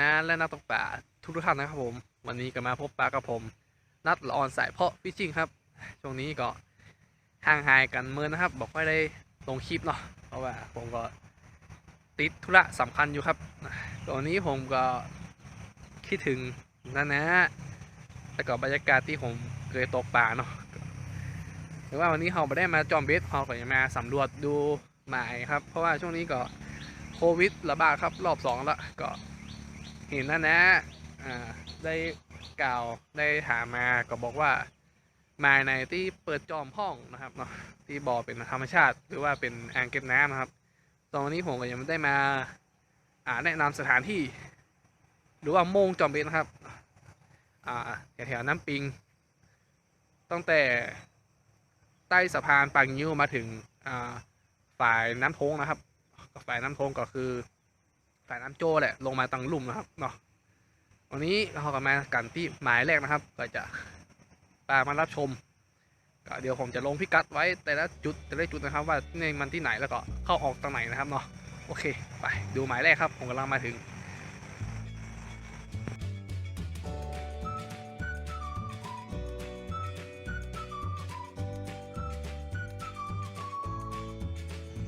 นะและนักตกปลาทุกท่านนะครับผม วันนี้ก็มาพบปลากับผม นัดละออนสายเพาะฟิชชิ่งครับ ช่วงนี้ก็ห่างหายกันเมินนะครับ บอกว่าได้ลงคลิปเนาะเพราะว่าผมก็ติดธุระสำคัญอยู่ครับตอนนี้ผมก็คิดถึงนะนะแล้วก็บรรยากาศที่ผมเคยตกปลาเนาะแต่ว่าวันนี้เราไม่ได้มาจอมเบสเราก็จะมาสำรวจดูหมายครับ เพราะว่าช่วงนี้ก็โควิดระบาดครับรอบสองแล้วก็ ห็นนะนะอ่าได้กล่าวได้ถามมาก็บอกว่ามาในที่เปิดจอมห้องนะครับเนาะที่บ่อเป็นธรรมชาติ หรือว่าเป็นอ่างเก็บน้ำนะครับ ตอนนี้ผมก็ยังไม่ได้มาอ่าแนะนำสถานที่ หรือว่าโมงจอมเบนนะครับอ่าแถวๆน้ำปิง ตั้งแต่ใต้สะพานปางยิ้วมาถึงอ่าฝ่ายน้ำโทงนะครับฝ่ายน้ำโทงก็คือ ฝ่ายน้ำโจ้แหละลงมาตังลุ่มนะครับเนาะวันนี้เราก็มากันที่หมายแรกนะครับ ก็จะปามารับชมก็เดี๋ยวผมจะลงพิกัดไว้แต่ละจุดแต่ละจุดนะครับ ว่าในมันที่ไหนแล้วก็เข้าออกตรงไหนนะครับเนาะโอเค ไปดูหมายแรกครับ ผมกำลังมาถึง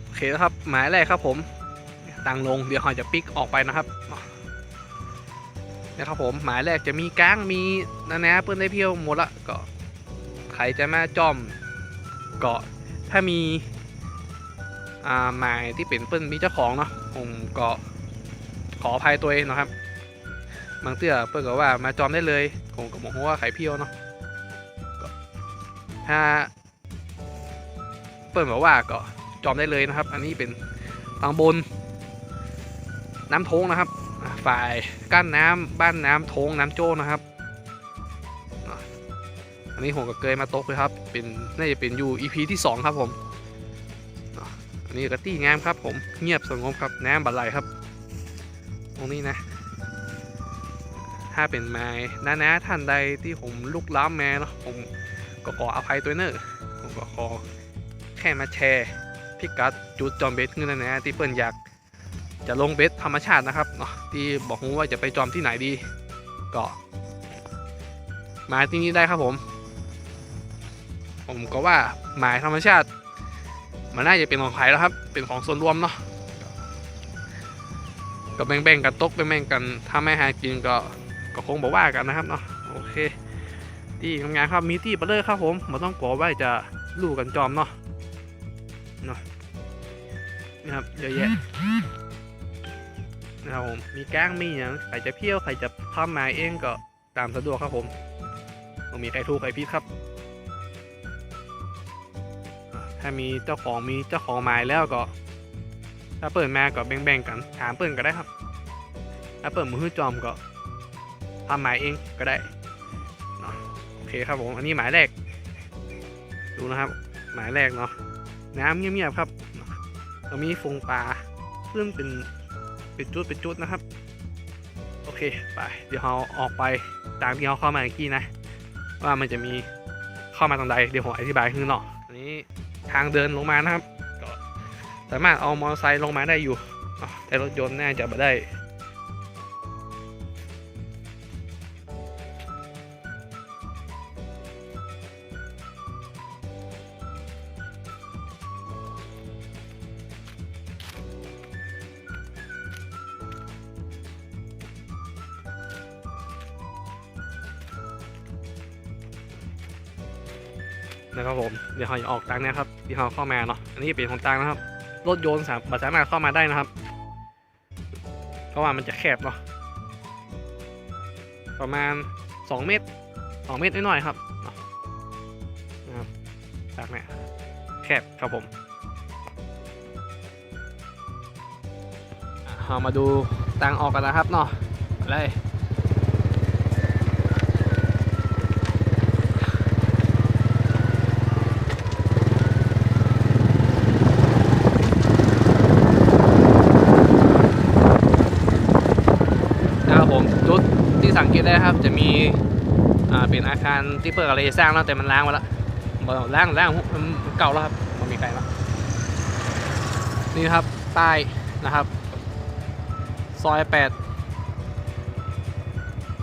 โอเคนะครับหมายแรกครับผม ตังลงเดี๋ยวเราจะปิกออกไปนะครับนะครับผมหมายแรกจะมีก้างมีนานาเปิ้ลได้เพียวหมดละก็ใครจะมาจอมเก็ถ้ามีอ่าหมายที่เป็นเปิ้ลมีเจ้าของเนาะผมก็ขออภัยตัวเองนะครับบางเตื้อเปิ้ลก็ว่ามาจอมได้เลยผมก็บอกว่าไข่เพียวเนาะถ้าเปิ้ลบอกว่าก็จอมได้เลยนะครับ อันนี้เป็นตางบน น้ำโทงนะครับ ฝ่ายกั้นน้ำบ้านน้ำโทงน้ำโจ้นะครับอันนี้ผมก็เกยมาตกเลยครับ เป็นน่าจะเป็นอยู่ EP ที่ 2 ครับผมอันนี้ก็ตี้งามครับ ผมเงียบสงบครับน้ำบัดไหลครับ ตรงนี้นะ ถ้าเป็นไม้นานาท่านใดที่ผมลุกล้ำแม่เนาะผมก็ขออภัยตัวเนอร์ผมก็ขอแค่มาแชร์พิกัดจุดจอมเบสขึ้นนะนะที่เปิ้นอยาก จะลงเบสธรรมชาตินะครับเนาะที่บอกผมว่าจะไปจอมที่ไหนดี ก็ มาที่นี่ได้ครับผม ผมก็ว่าหมายธรรมชาติ มันน่าจะเป็นของใครแล้วครับ เป็นของส่วนรวมเนาะก็แบ่งๆกันตกแบ่งๆกันถ้าไม่หากินก็ก็คงบอกว่ากันนะครับเนาะโอเคที่ทำงานครับมีที่เปเลยครับผมมันต้องกลัวว่าจะลู่กันจอมเนาะนะครับเยอะแยะ นะครับผมมีแก้งมีอย่างใครจะเพี้ยวใครจะทำมาเองก็ตามสะดวกครับผมต้องมีใครถูกใครผิดครับ ถ้ามีเจ้าของมีเจ้าของหมายแล้วก็ ถ้าเปิดมาก็แบ่งๆกันถามเปิดก็ได้ครับ ถ้าเปิดมือจอมก็ทำหมายเองก็ได้เนาะโอเคครับผมอันนี้หมายแรก ดูนะครับ หมายแรกเนาะน้ำเงียบๆครับก็มีฟงปลาซึ่งเป็น ปจุดปจุดนะครับ โอเคไปเดี๋ยวเราออกไปตามที่เขาเข้ามาอีกทีนะ ว่ามันจะมีเข้ามาตรงใดเดี๋ยวผมอธิบายขึ้นเนาะอันนี้ทางเดินลงมานะครับ ก็สามารถเอามอเตอร์ไซค์ลงมาได้อยู่แต่รถยนต์น่าจะไม่ได้ นะครับผมเดี๋ยวเราจะออกตังเนะครับที่เราเข้ามาเนาะอันนี้เป็นของตังนะครับรถยนต์สามสามารถเข้ามาได้นะครับ เพราะว่ามันจะแคบเนาะประมาณ 2 เมตร 2 เมตรน้อยๆครับนะครับจากเนี่ยแคบครับผมเรามาดูตังออกกันนะครับเนาะไปเลย นะครับผมจุดที่ สังเกตได้ครับ จะมีอ่าเป็นอาคารที่เปิดอะไรสร้างแล้วแต่มันล้างมาแล้วล้างล้างเก่าแล้วครับมันมีใครแล้วนี่ครับป้ายนะครับ ซอยแปด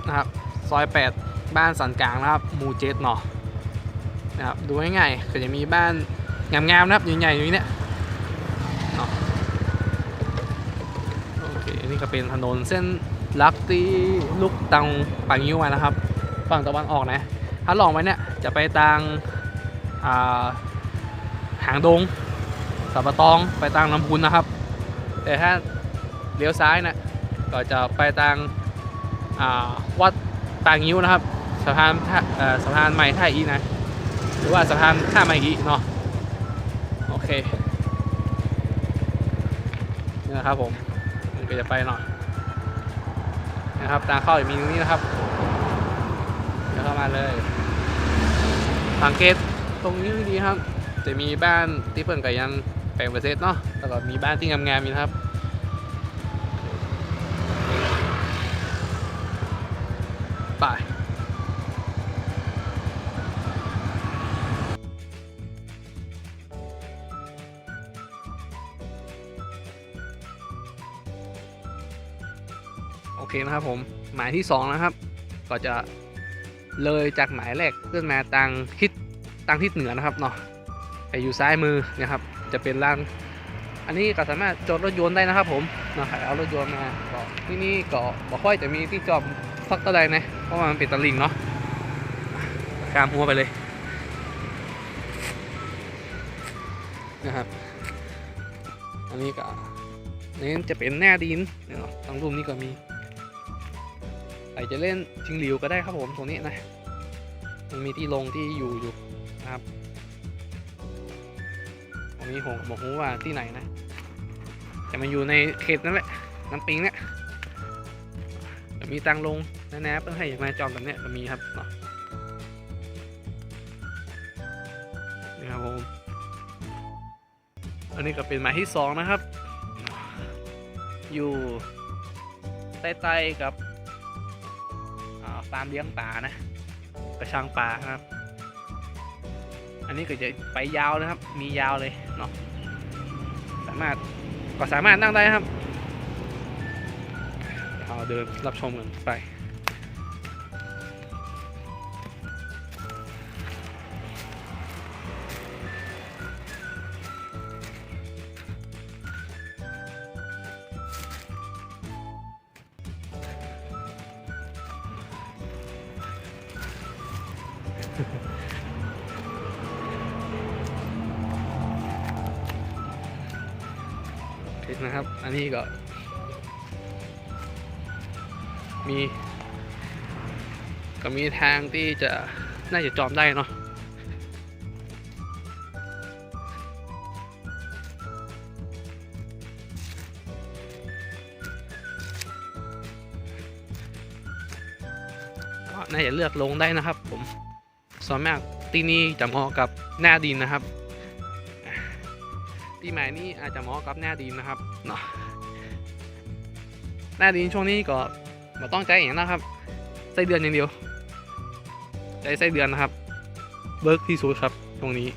นะครับซอยแปดบ้านสันกลางนะครับหมู่เจ็ดเนาะนะครับดูง่ายๆก็จะมีบ้านงามๆนะครับใหญ่ๆอยู่นี้เนี่ยโอเคนี่ก็เป็นถนนเส้น ลักที่ลูกตังปังยิ้วมานะครับ ฝั่งตะวันออกนะ ถ้าลองไปเนี่ยจะไปทางาหางดงสับปะตองไปทางลำพูนนะครับ แต่ถ้าเลี้ยวซ้ายนะก็จะไปทางาวัดปางยิ้วนะครับสะพานสะพานใหม่ท่าอีนะ หรือว่าสะพานท่าใหม่อีเนาะโอเคนี่นะครับผมมันก็จะไปหน่อย นะครับทางเข้าจะมีตรงนี้นะครับเดี๋ยวเข้ามาเลยสังเกตตรงนี้ดีครับ จะมีบ้านที่เปิ่นกับยังแปลงประเทศเนาะแล้วก็มีบ้านที่งามๆอยู่นะครับ เคนะครับผมหมายที่ 2 นะครับ ก็จะเลยจากหมายแรกขึ้นมาทางทิศทางทิศเหนือนะครับเนาะไปอยู่ซ้ายมือนะครับจะเป็นร้านอันนี้ก็สามารถจอดรถยนต์ได้นะครับ ผมเนาะครเอารถยนต์มาก็ที่นี่ก็บ่ค่อยจะมีที่จอดสักเท่าใดนะเพราะมันเป็นตะลิงเนาะกามหัวไปเลยนะครับ อันนี้ก็นี่จะเป็นแน่ดินเนาะทางรูปนี้ก็มี ครจะเล่นชิงหลิวก็ได้ครับผมตรงนี้นะมันมีที่ลงที่อยู่อยู่นะครับตรงนี้ผมบอกรู้ว่าที่ไหนนะแต่มันอยู่ในเขตนั่นแหละน้ำปิงเนี่ยจะมีตังลงนะนะเพื่อให้มาจองแบบเนี้ยก็มีครับเนาะนี่ครับผมอันนี้ก็เป็นหมายที่สองนะครับ อยู่ใต้ๆกับ ฟาร์มเลี้ยงปลานะกระชังปลาครับ อันนี้ก็จะไปยาวนะครับ มียาวเลยเนาะสามารถก็สามารถนั่งได้ครับเราเดินรับชมกันไป มีทางที่จะน่าจะจอมได้เนาะก็น่าจะเลือกลงได้นะครับ ผมส่วนมากที่นี่จะเหมาะกับหน้าดินนะครับปีใหม่นี่อาจจะเหมาะกับหน้าดินนะครับเนาะหน้าดินช่วงนี้ก็เราต้องใจอย่างนะครับไส้เดือนอย่างเดียว ใจไส้เดือนนะครับ เบิร์กที่สุดครับตรงนี้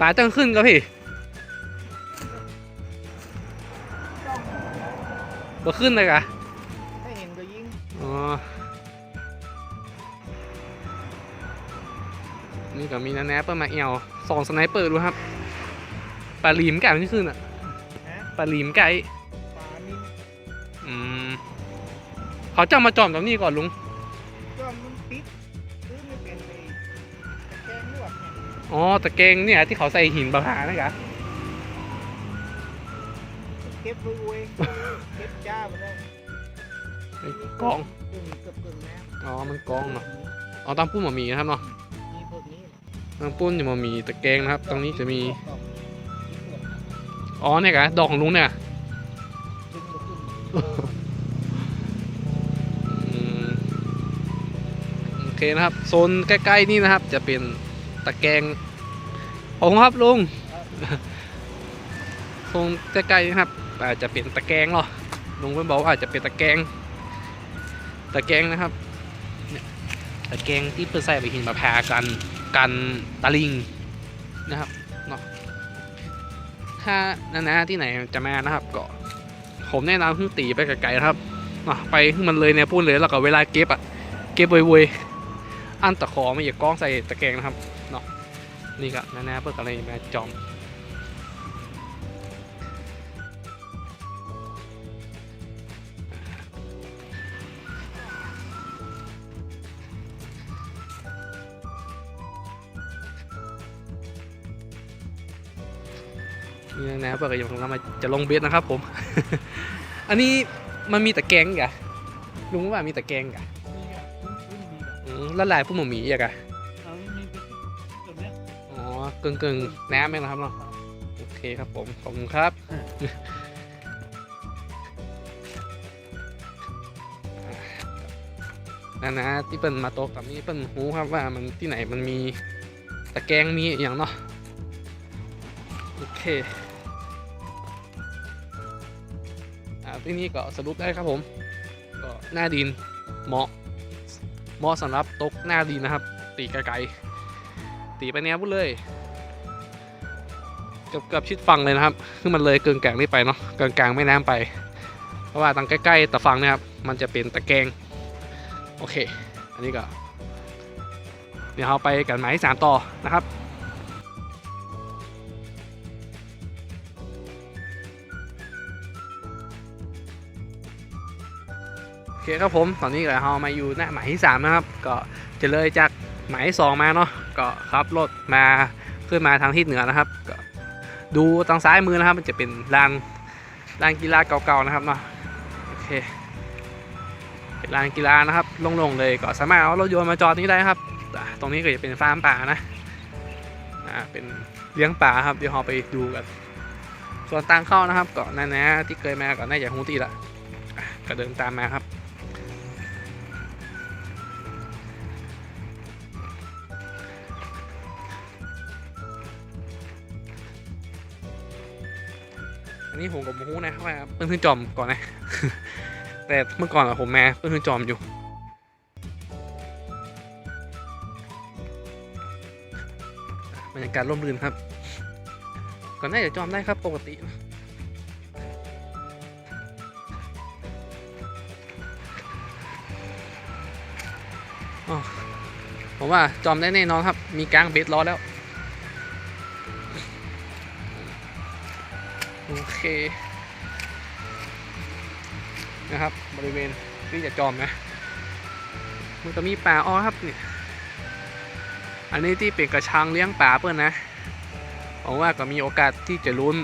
ปลาจังขึ้นครับพี่บ่ขึ้นเลยกะถ้าเห็นก็ยิงอ๋อ นี่ก็มีนะแนปเปอร์มาเอวสองสไนเปอร์ดูครับ ปลาลีมไก่มันที่ขึ้นอะนะปลาลีมไก่ปลานิ่มอืมเขาจะมาจอมตรงนี้ก่อนลุงก็มันปิดหรือไม่เป็นเลยตะแกรงลวดเนี่ยอ๋อตะเกงเนี่ยที่เขาใส่หินบาผานะกะเก็บไว้เว้ยเก็บจ้าไปได้ไอ้กองกึ่งเกือบกึ่งน้อ๋อ มันกำองเนาะอ๋อตามปุ้นมามีนะครับเนาะมีพวกนี้ตามปุ้นจะมามีตะเกงนะครับ ตรงนี้จะมี อ๋อเนี่ยกะดอกของลุงเนี่ยโอเคนะครับ โซนใกล้ ๆ นี่นะครับ จะเป็นตะแกรงของครับลุงโซนใกล้ๆนะครับ อาจจะเป็นตะแกรงหรอลุงเพิ่นบอกว่าอาจจะเป็นตะแกรงตะแกรงนะครับตะแกรงที่เพื่อใส่ไปหินมาแพรกันกันตะลิงนะครับ ถ้านานาที่ไหนจะมานะครับก็ผมแนะนำขึ้นตีไปไกลๆนะครับไปมันเลยเนี่ยพูดเลยแล้วก็เวลาเก็บอะเก็บเวยๆอันตะขอไม่อย่ากล้องใส่ตะแกรงนะครับเนาะนี่ก็นานาเพื่ออะไรมาจอม เพื่อก็ยังคงมาจะลงเบสนะครับผม อันนี้มันมีแตะแกงกะลุงว่ามีแตะแกงกะมีอะลายพวกหมูหมีอีกอะกันอ๋อกึ่งกึ่งๆน้ำเองนะครับเนาะโอเคครับผม ขอบคุณครับนะนะที่เปิ้นมาโตกกับนี้เปิ้นรู้ครับว่ามันที่ไหนมันมีตะแกรงมีอย่างเนาะโอเค ที่นี่ก็สรุปได้ครับผม ก็หน้าดินเหมาะเหมาะสำหรับตกหน้าดินนะครับ ตีไกลๆตีไปแนวพุ่นเลยเกือบเกือบชิดฝั่งเลยนะครับคือมันเลยเกินกลางนี่ไปเนาะเกินกลางแม่น้ำไป เพราะว่าทางใกล้ๆตะฝั่งเนะครับ มันจะเป็นตะแกงโอเค อันนี้ก็เดี๋ยวเราไปกันหมายสามต่อนะครับ อเคครับผมตอนนี้เรามาอยู่หน้าหมายที่ 3 นะครับ ก็จะเลยจากหมายที่2มาเนาะก็ขับรถมาขึ้นมาทางทิศเหนือนะครับ ก็ดูทางซ้ายมือนะครับ มันจะเป็นลานลานกีฬาเก่าๆนะครับเนาะโอเคเป็นลานกีฬานะครับโล่งๆเลยก็สามารถเอารถยนต์มาจอดนี้ได้ครับ ตรงนี้ก็จะเป็นฟาร์มป่านะอ่าเป็นเลี้ยงป่าครับเดี๋ยวเราไปดูกันส่วนทางเข้านะครับก็นั่นะที่เคยมาก็น่าจะคงตีละก็เดินตามมาครับ อันนี้ผมกับมูนะว่าเพิ่งขึ้นจอมก่อนนะ แต่เมื่อก่อนอะผมแมาเพิ่งขึ้นจอมอยู่บรรยากาศร่มรื่นครับ ก่อนหน้าจะจอมได้ครับปกติผมว่าจอมได้แน่นอนครับ มีกลางเบสรอแล้ว เคนะครับ บริเวณที่จะจอมนะมันก็มีป่าอ้อครับเนี่ยอันนี้ที่เป็นกระชังเลี้ยงป่าเปิ้ลนะผมว่าก็มีโอกาสที่จะลุ้น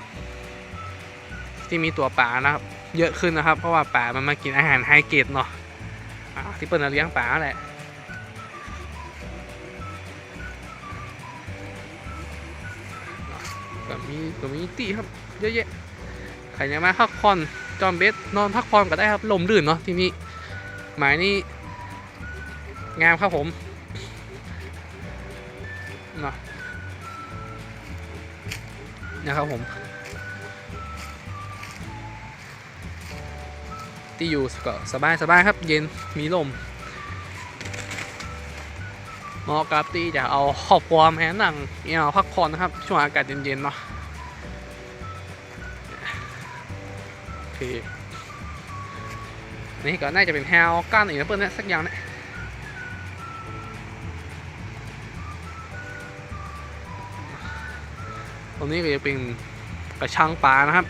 ที่มีตัวป่านะครับ เยอะขึ้นนะครับ เพราะว่าป่ามันมากินอาหารไฮเกรดเนาะที่เปิ้ลเลี้ยงป่าแหละก็มีก็มีตีครับ เยอะแยะ ครอยากมาพักผ่อนจอมเบสนอนพักผ่อนก็ได้ครับลมลื่นเนาะที่นี่หมายนี้งามครับผมเนาะนะครับผม ที่อยู่ก็สบายสบายครับ เย็นมีลมเหมาะกับที่จะเอาครอบครัวมานั่งเนี่ยพักผ่อนนะครับช่วงอากาศเย็นๆเนาะ เคนี่ก็น่าจะเป็นแฮวก้านอีกนะเปิ้ลเนี่ยสักอย่างเนี่ยตรงนี้ก็จะเป็นกระชังปลานะครับ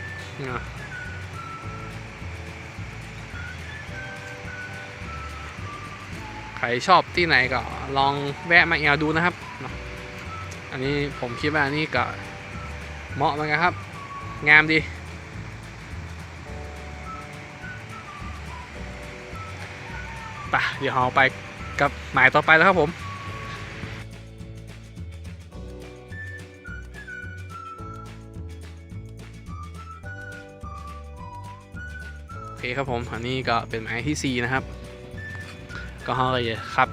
ใครชอบที่ไหนก็ลองแวะมาเอลดูนะครับ อันนี้ผมคิดว่าอันนี่ก็เหมาะเหมือนกันครับ งามดี เดี๋ยวเราไปกับหมายต่อไปแล้วครับผมโอเคครับผมอันนี้ก็เป็นหมายที่ 4 นะครับ ก็เราเลยครับ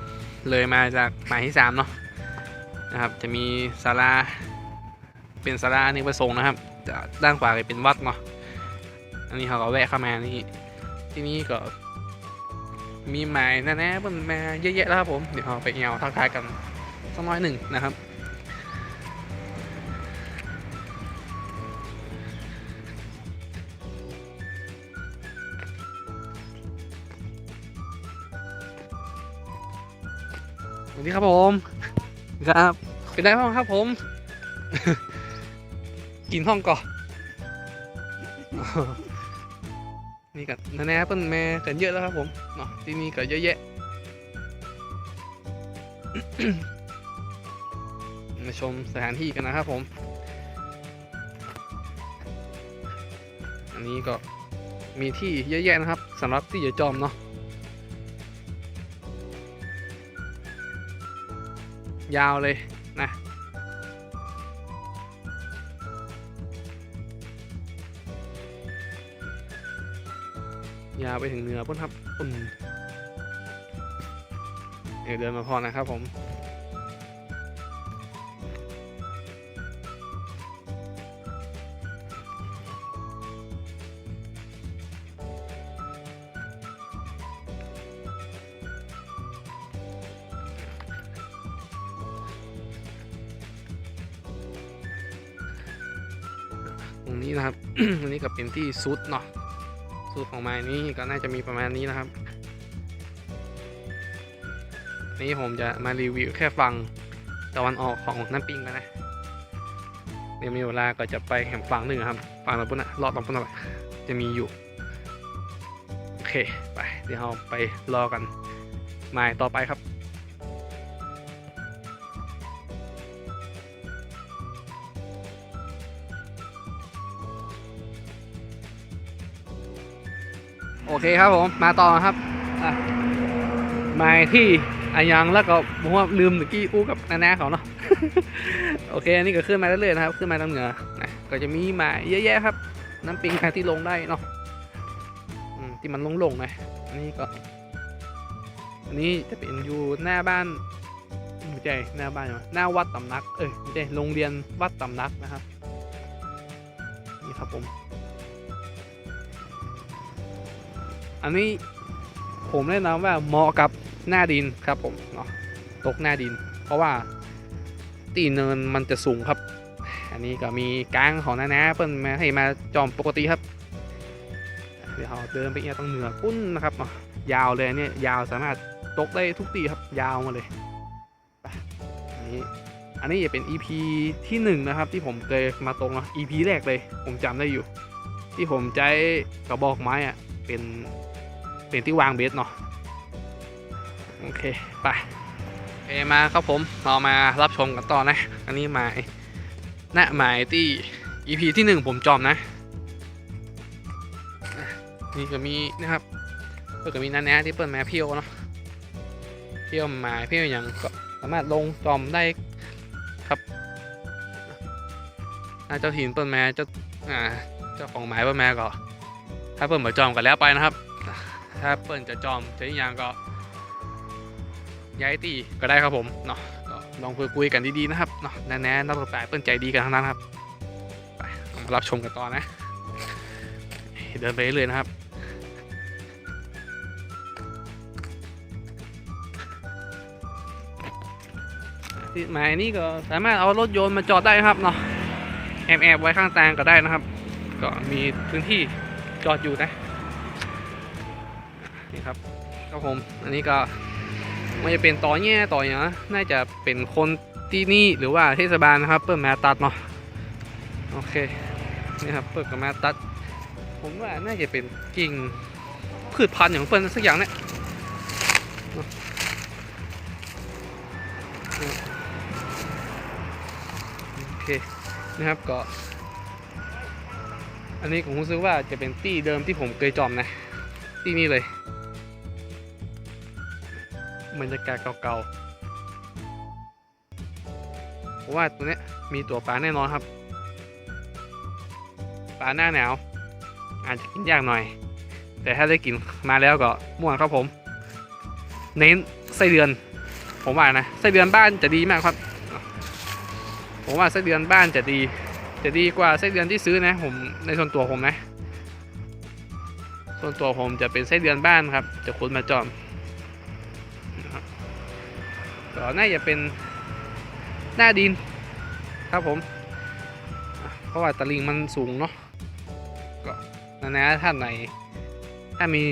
เลยมาจากหมายที่ 3 เนาะนะครับ จะมีศาลาเป็นศาลาอเนกประสงค์นะครับ ด้านขวาก็เป็นวัดเนาะอันนี้เขาก็แวะเข้ามานี่ที่นี่ก็ มีหมายแน่ๆเพิ่นมาเยอะแยะแล้วครับผม เดี๋ยวเราไปเอวทักทายกันสักน้อยหนึ่งนะครับ สวัสดีครับผม ครับ เป็นไงบ้างครับผม กินห้องก่อน นี่กับนาแน่เปิ้นแม่กันเยอะแล้วครับผมเนาะที่นี่ก็เยอะแยะมาชมสถานที่กันนะครับผม อันนี้ก็มีที่เยอะแยะนะครับสำหรับที่จะจอมเนาะยาวเลย ยาวไปถึงเหนือพุ่นครับปุ่นเดี๋ยวเดินมาพอนะครับผมตรงนี้นะครับตรงนี้ก็เป็นที่ซุดเนาะ ซุดของไม้นี้ก็น่าจะมีประมาณนี้นะครับ นี่ผมจะมารีวิวแค่ฝั่งตะวันออกของน้ำปิงกันนะเดี๋ยวมีเวลาก็จะไปแห่งฝั่งหนึ่งครับฝั่งตะปุ่นอะรอดตะปุ่นอะจะมีอยู่โอเคไปเดี๋ยวเราไปรอกันไม้ต่อไปครับ โอเคครับผม มาต่อครับมาที่อายังแล้วก็ผมว่าลืมตะกี้อู้กับนานาเขาเนาะโอเคอันนี้ก็ขึ้นมาเรื่อยๆนะครับ ขึ้นมาทางเหนือนะก็จะมีมาเยอะแยะครับ น้ำปิงที่ลงได้เนาะที่มันลงๆนะอันนี้ก็ อันนี้จะเป็นอยู่หน้าบ้านไม่ใช่หน้าบ้านหรอหน้าวัดตำนัก เอ้ยไม่ใช่โรงเรียนวัดตำนักนะครับ นี่ครับผม อันนี้ผมแนะนำว่าเหมาะกับหน้าดินครับผมเนาะตกหน้าดิน เพราะว่าตีเนินมันจะสูงครับ อันนี้ก็มีกลางของนานาเปิ้นมาให้มาจอมปกติครับ เดี๋ยวเราเดินไปเอียงตรงเหนือปุ้นนะครับเนาะยาวเลยเนี่ยยาวสามารถตกได้ทุกตีครับยาวมาเลยอันนี้อันนี้จะเป็น EP ที่หนึ่งนะครับที่ผมเคยมาตรงเนาะ EP แรกเลยผมจำได้อยู่ ที่ผมใช้กระบอกไม้อะเป็น เป็นที่วางเบสเนาะโอเคไปโอเคมาครับผมเรามารับชมกันต่อนะ อันนี้หมายณหมายที่ EP ที่หนึ่งผมจอมนะ นี่ก็มีนะครับเปิดก็มีนั่นแนะที่เปิดมาเพียวเนาะเพียวหมายเพียวอย่างก็สามารถลงจอมได้ครับเจ้าถิ่นเปิดมาเจ้าอ่าเจ้าของหมายเปิดมาก็ถ้าเปิดมาจอมกันแล้วไปนะครับ ถ้าเปิดจะจอมจะอย่างก็ ย้ายตีก็ได้ครับผมเนาะก็ลองคุยคุยกันดีๆนะครับเนาะแน่ๆนักตกปลาเปิดใจดีกันทั้งนั้นครับไปรามารับชมกันต่อนะ เดินไปเรื่อยๆนะครับที่หมายนี้ก็สามารถเอารถยนต์มาจอดได้ครับเนาะแอบแอบๆไว้ข้างทางก็ได้นะครับ ก็มีพื้นที่จอดอยู่นะ ครับผม อันนี้ก็ไม่จะเป็นต่อแง่ต่ออย่างนะน่าจะเป็นคนที่นี่หรือว่าเทศบาลนะครับ เปิดมาตัดเนาะโอเคนี่ครับเปิดกับมาตัด ผมว่าน่าจะเป็นกิ่งพืชพันธุ์อย่างเปิ้ลสักอย่างเนี่ยโอเคนะครับก็ อันนี้ผมรู้สึกว่าจะเป็นตี้เดิมที่ผมเคยจอมนะตี้นี่เลย บรรยากาศเก่าๆผมว่าตัวเนี้ยมีตัวปลาแน่นอนครับ ปลาหน้าหนาวอาจจะกินยากหน่อย แต่ถ้าได้กินมาแล้วก็ม่วนครับผม เน้นไส้เดือน ผมว่านะไส้เดือนบ้านจะดีมากครับ ผมว่าไส้เดือนบ้านจะดี จะดีกว่าไส้เดือนที่ซื้อนะ ผมในส่วนตัวผมนะ ส่วนตัวผมจะเป็นไส้เดือนบ้านครับจะคุ้นมาจอม น่าจะเป็นหน้าดินครับผม เพราะว่าตะลิงมันสูงเนาะก็นะนะท่านไหน ถ้ามี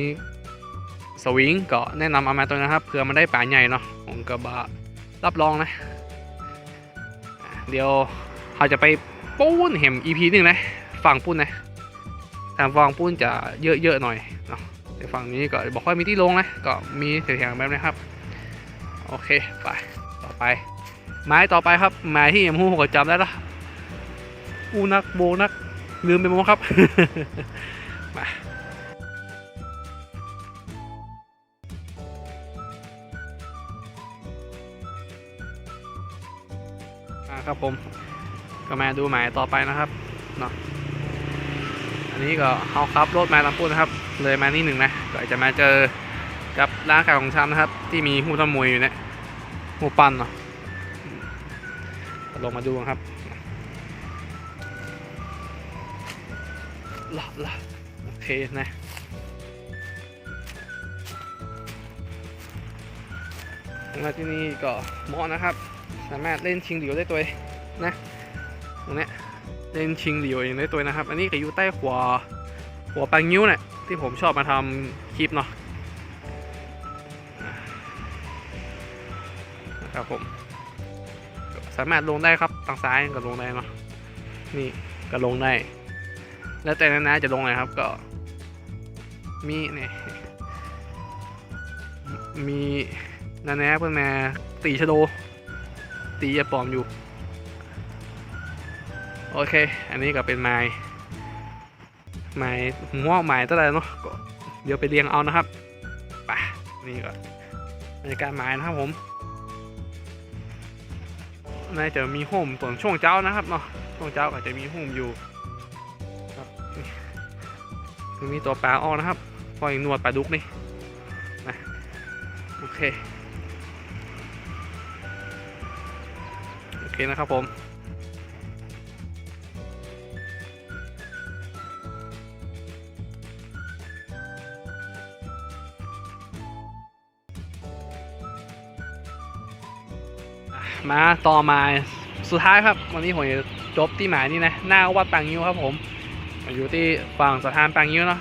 สวิงก็แนะนำเอามาตัวนะครับเผื่อมันได้ป่าใหญ่เนาะผมก็บะรับรองนะ เดี๋ยวเราจะไปปูนเห็ม EP หนึ่งนะฝั่งปูนนะทางฝั่งปูนจะเยอะๆหน่อยเนาะแต่ฝั่งนี้ก็บอกว่ามีที่ลงนะก็มีเสียงๆแบบนี้ครับ โอเคไปต่อไป ไม้ต่อไปครับไม้ที่ยมหูก็จำได้ละอูนักโบนักลืมไปหมดครับมาอ่าครับผมก็มาดูหมายต่อไปนะครับเนาะอันนี้ก็เอาครับรถมาลำพูนนะครับ เลยมานี่หนึ่งนะก็จะมาเจอ กับร้านขายของชำนะครับ ที่มีหูตะมวยอยู่เนี่ยหูปั้นเนาะลงมาดูกันครับหละละโอเคนะมาที่นี่ก็เหมาะนะครับ สามารถเล่นชิงเหลียวได้ตัวนะตรงเนี้ยเล่นชิงเหลียวเองได้ตัวนะครับ อันนี้ก็อยู่ใต้หัวหัวปังนิ้วเนี่ยที่ผมชอบมาทำคลิปเนาะ ครับผม สามารถลงได้ครับทางซ้ายก็ลงได้เนาะนี่ก็ลงได้ แล้วแต่นานาจะลงไหนครับก็มีเนี่ยมีนานาเพื่อนมาตีชโด ตียาปลอมอยู่ โอเค อันนี้ก็เป็นไม้ไม้หัวไม้ตั้งแต่เนาะเดี๋ยวไปเรียงเอานะครับไปนี่ก็บรรยากาศไม้นะครับผม น่าจะมีโฮมส่วนช่วงเจ้านะครับเนาะช่วงเจ้าอาจจะมีโฮมอยู่ครับคือมีตัวปลาออกนะครับพออีกนวดปลาดุกนี่นะโอเคโอเคนะครับผม มาต่อมาสุดท้ายครับ วันนี้ผมจะจบที่หมายนี่นะ หน้าวัดปางยิ้วครับผม อยู่ที่ฝั่งสะพานปางยิ้วเนาะ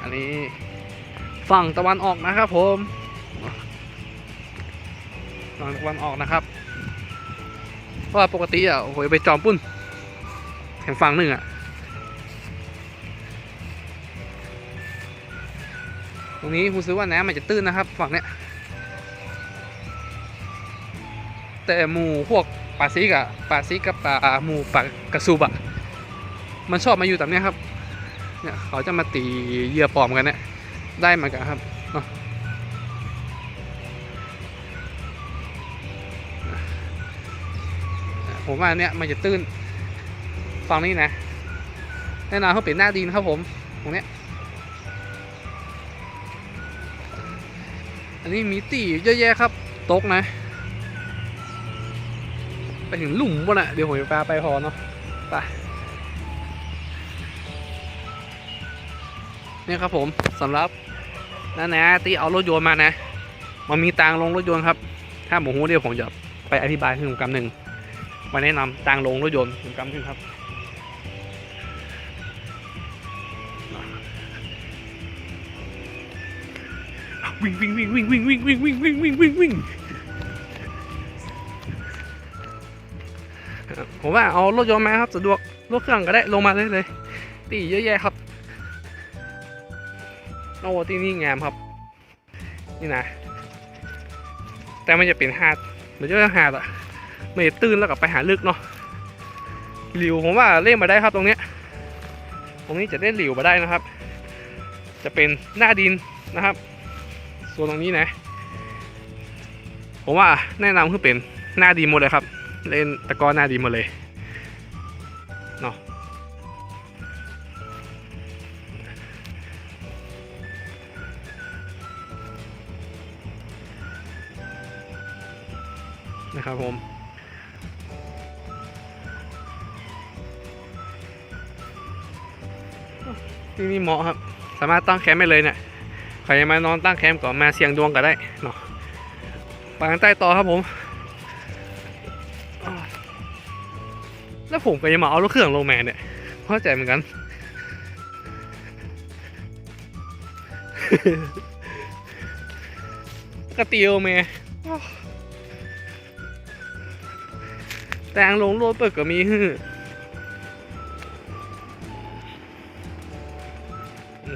อันนี้ฝั่งตะวันออกนะครับผมฝั่งตะวันออกนะครับเพราะว่าปกติอะโอ้โหไปจอมปุ้นแห่งฝั่งหนึ่งอะตรงนี้คุณซื้อว่าน้ำมันจะตื้นนะครับ ฝั่งเนี้ย แต่หมูพวกปลาซิกอะปลาซิกกับปลาหมูปลากระสูบอะมันชอบมาอยู่แบบเนี้ยครับ เนี่ยเขาจะมาตีเหยื่อปลอมกันเนี่ยได้เหมือนกันครับเนาะผมว่าเนี่ยมันจะตื้นฝั่งนี้นะแน่นอนเขาเป็นหน้าดินครับผมตรงเนี้ยอันนี้มีตีเยอะแยะครับ ตกนะ ไปถึงหลุมวะน่ะ เดี๋ยวผมจะพาไปพอเนาะไปเนี่ยครับผมสำหรับนั่นนะที่เอารถยนต์มานะ มันมีตังลงรถยนต์ครับ ถ้าหมูฮูเดี๋ยวผมจะไปอธิบายให้ผมกำหนึ่งมาแนะนำตังลงรถยนต์ผมกำหนึ่งครับวิ่งวิ่งวิ่งวิ่งวิ่งวิ่งวิ่งวิ่งวิ่งวิ่งวิ่ง ผมว่าเอารถยนต์มาครับสะดวกรถเครื่องก็ได้ลงมาเลยเลยตีเยอะแยะครับโอ้ที่นี่งามครับ นี่นะแต่มันจะเป็นหาดมันจะเป็นหาดอะไม่ตื้นแล้วกับไปหาลึกเนาะหลิวผมว่าเล่นมาได้ครับตรงเนี้ยตรงนี้จะเล่นหลิวมาได้นะครับ จะเป็นหน้าดินนะครับส่วนตรงนี้นะ ผมว่าแนะนำคือเป็นหน้าดีหมดเลยครับ เล่นตะกร้อหน้าดีหมดเลยเนาะนะครับผมที่นี่เหมาะครับ สามารถตั้งแคมป์ได้เลยเนี่ยใครจะมานอนตั้งแคมป์ก่อนมาเสี่ยงดวงก็ได้เนาะกันใต้ต่อครับผม แล้วผมก็ยังมาเอารถเครื่องลงแมนเนี่ยเข้าใจเหมือนกัน กระเตียวแม่แต่งลงรถเปิดก็มีฮือ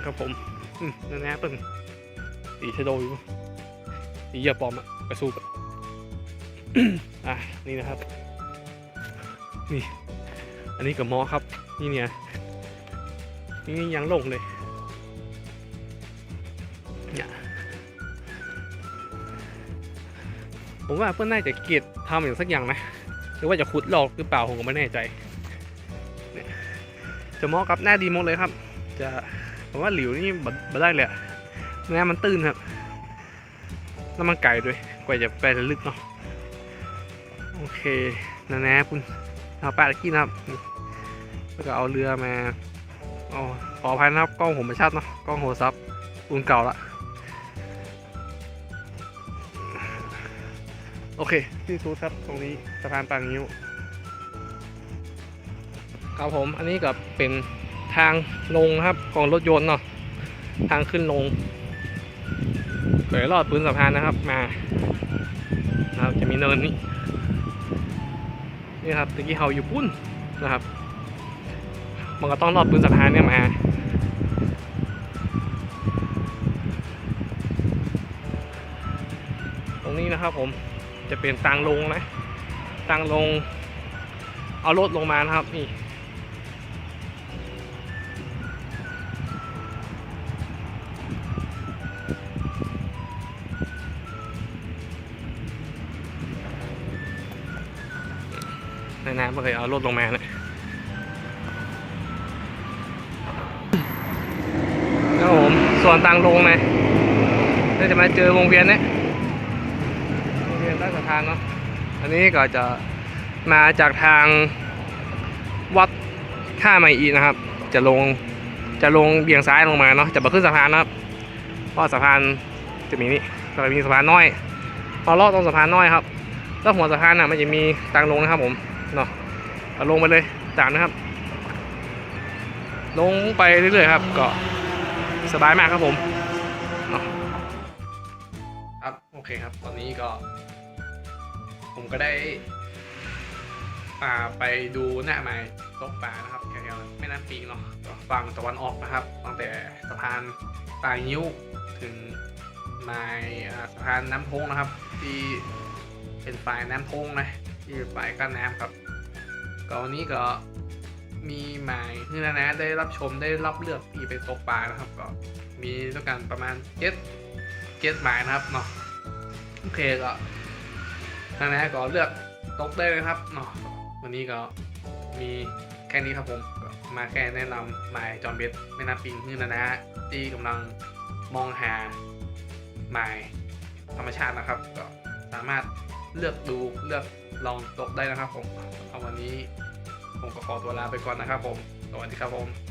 ครับผมนั่นนะเปิ่งสีชโดอยู่สีอย่าปลอมอะไปสู้กันอะ นี่นะครับ นี่ อันนี้กับมอครับ นี่เนี่ยนี่ยังลงเลยเนี่ยผมว่าเพื่อนน่าจะเกลียดทำอย่างสักอย่างนะหรือว่าจะขุดหลอกหรือเปล่าผมก็ไม่แน่ใจเนี่ยจะหมอกับหน้าดีหมดเลยครับ จะผมว่าหลิวนี่บัดได้เลยอะน้ำมันตื้นครับแล้วมันไก่ด้วย กว่าจะไปลึกเนาะโอเคนะนะคุณ เอาแปะกี้นะครับ แล้วก็เอาเรือมาอ๋อขออภัยนะครับ กล้องผมไม่ชัดเนาะ กล้องโทรศัพท์รุ่นเก่าละ โอเคที่สุดครับ ตรงนี้สะพานปางนิ้วครับผม อันนี้ก็เป็นทางลงนะครับของรถยนต์เนาะ ทางขึ้นลงเผยรอดปืนสะพานนะครับมาครับจะมีเนินนี้ นี่ครับตะกี้เฮาอยู่ปุ้นนะครับ มันก็ต้องรอดปืนสะพานเนี่ยมาตรงนี้นะครับผมจะเป็นทางลงนะทางลง เอารถลงมานะครับนี่ ในน้ำก็เคยเอารถลงมานะครับผมส่วนทางลงนะก็จะมาเจอวงเวียนเนี่ยโรงเรียนใต้สะพานเนาะอันนี้ก็จะมาจากทางวัดท่าไมอีนะครับ จะลงจะลงเบี่ยงซ้ายลงมาเนาะจะมาขึ้นสะพานนะครับเพราะสะพานจะมีนี่จะมีสะพานน้อยพอลอดตรงสะพานน้อยครับแล้วหัวสะพานน่ะมันจะมีทางลงนะครับผม เอาลงไปเลยตามนะครับ ลงไปเรื่อยๆครับ ก็สบายมากครับผมครับโอเคครับ ตอนนี้ก็ ผมก็ได้อ่าไปดูหน้าไม้ตกปลานะครับแถวๆแม่น้ำปิงเนาะก็ฝั่งตะวันออกนะครับตั้งแต่สะพานปลายนิ้วถึงไม้อ่าสะพานน้ำพงนะครับ ที่เป็นฝ่ายน้ำพงนะที่เป็นฝ่ายกั้นน้ำครับ ก็วันนี้ก็มีหมายที่นะนะได้รับชมได้รับเลือกที่ไปตกปลานะครับ ก็มีด้วยกันประมาณเจ็ดเจ็ดหมายนะครับเนาะโอเคก็ทางนั้ก็เลือกตกได้เลยครับเนาะวันนี้ก็มีแค่นี้ครับผมมาแค่แนะนำหมายจอมเบสแม่น้ำปิงนี่นะนะที่กำลังมองหาหมายธรรมชาตินะครับ ก็สามารถ เลือกดูเลือกลองตกได้นะครับผมเอาวันนี้ผมก็ขอตัวลาไปก่อนนะครับผม สวัสดีครับผม